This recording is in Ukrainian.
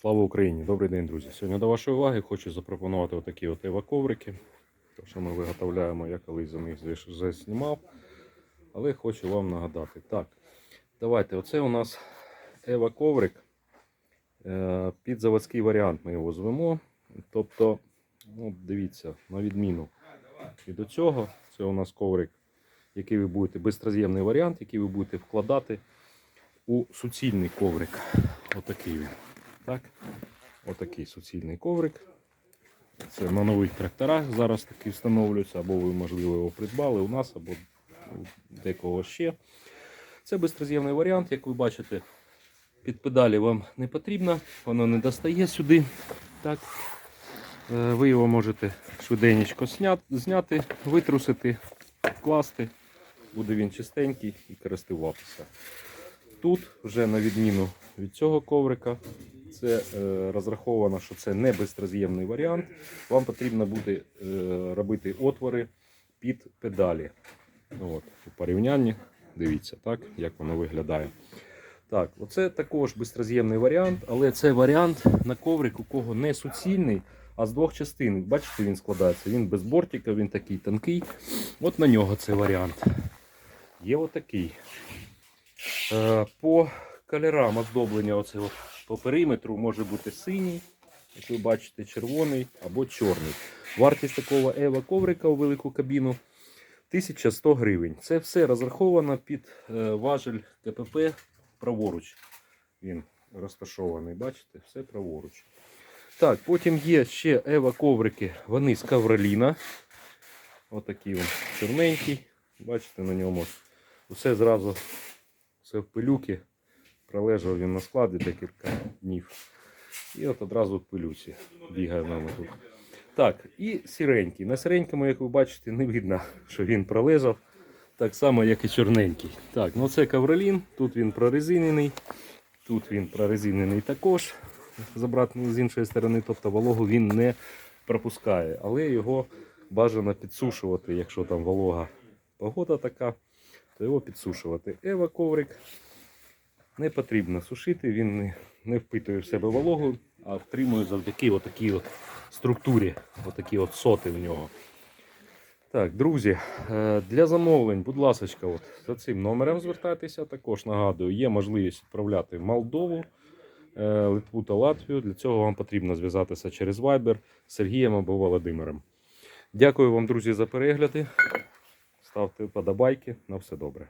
Слава Україні! Добрий день, друзі! Сьогодні до вашої уваги хочу запропонувати отакі от ева-коврики. То, що ми виготовляємо, я колись за них вже- знімав. Але хочу вам нагадати. Так, давайте, оце у нас ева-коврик. Е, Під заводський варіант ми його звемо. Тобто, ну, дивіться, на відміну від цього, це у нас коврик, який ви будете, безроз'ємний варіант, який ви будете вкладати у суцільний коврик. Отакий він. Так? Отакий суцільний коврик. Це на нових тракторах зараз такі встановлюються, або ви, можливо, його придбали у нас, або декого ще. Це безроз'ємний варіант, як ви бачите, під педалі вам не потрібно, воно не достає сюди. Так? Е, Ви його можете швиденько зняти, витрусити, вкласти. Буде він чистенький і користуватися. Тут вже на відміну від цього коврика, це е, розраховано, що це не безроз'ємний варіант. Вам потрібно буде е, робити отвори під педалі. От, у порівнянні, дивіться, так, як воно виглядає. Так, оце також безроз'ємний варіант, але це варіант на коврик, у кого не суцільний, а з двох частин. Бачите, він складається. Він без бортика, він такий тонкий. От на нього цей варіант. Є отакий. Е, По кольорам оздоблення оце по периметру може бути синій, як ви бачите, червоний або чорний. Вартість такого Ева коврика у велику кабіну 1100 гривень. Це все розраховано під е, важель КПП праворуч. Він розташований, бачите, все праворуч. Так, потім є ще Ева коврики, вони з Кавроліна. Отакий він чорненький. Бачите на ньому. Усе зразу все в пилюки. Пролежав він на складі декілька днів. І от одразу пилюці бігає в нами тут. Так, і сіренький. На сіренькому, як ви бачите, не видно, що він пролежав. Так само, як і чорненький. Так, ну це кавролін, тут він прорезинений, тут він прорезинений також. З обратної з іншої сторони, тобто вологу він не пропускає, але його бажано підсушувати, якщо там волога погода така, то його підсушувати. Ева коврик не потрібно сушити, він не, не впитує в себе вологу, а втримує завдяки отакій от структурі, отакі от соти в нього. Так, друзі, е, для замовлень, будь ласка, от, за цим номером звертайтеся. Також нагадую, є можливість відправляти в Молдову, е, Литву та Латвію. Для цього вам потрібно зв'язатися через Viber з Сергієм або Володимиром. Дякую вам, друзі, за перегляди. Ставте вподобайки. На все добре.